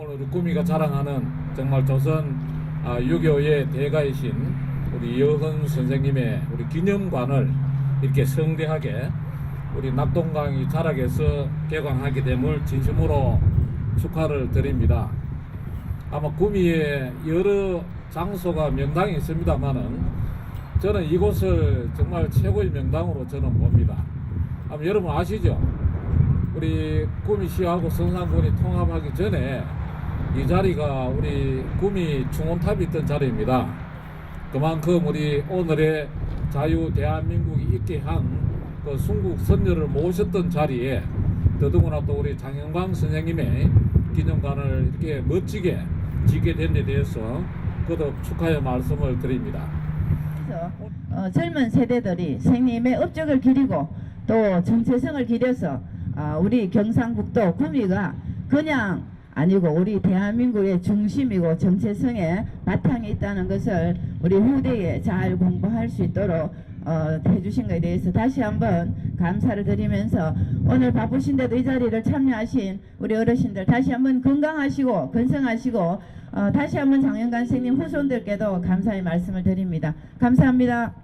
오늘 구미가 자랑하는 정말 조선 아, 유교의 대가이신 우리 여흥 선생님의 우리 기념관을 이렇게 성대하게 우리 낙동강이 자락에서 개관하게 됨을 진심으로 축하를 드립니다. 아마 구미에 여러 장소가 명당이 있습니다만은 저는 이곳을 정말 최고의 명당으로 저는 봅니다. 아마 여러분 아시죠? 우리 구미시하고 성산군이 통합하기 전에 이 자리가 우리 구미 중원탑이 있던 자리입니다. 그만큼 우리 오늘의 자유 대한민국이 있게 한 그 순국 선녀를 모셨던 자리에 더더구나 또 우리 장영광 선생님의 기념관을 이렇게 멋지게 짓게 된 데 대해서 거듭 축하의 말씀을 드립니다. 그래서 어, 젊은 세대들이 생님의 업적을 기리고 또 정체성을 기려서 아, 우리 경상북도 구미가 그냥 아니고 우리 대한민국의 중심이고 정체성의 바탕에 있다는 것을 우리 후대에 잘 공부할 수 있도록 어, 해주신 것에 대해서 다시 한번 감사를 드리면서 오늘 바쁘신데도 이 자리를 참여하신 우리 어르신들 다시 한번 건강하시고 건성하시고 어, 다시 한번 장영관 선생님 후손들께도 감사의 말씀을 드립니다. 감사합니다.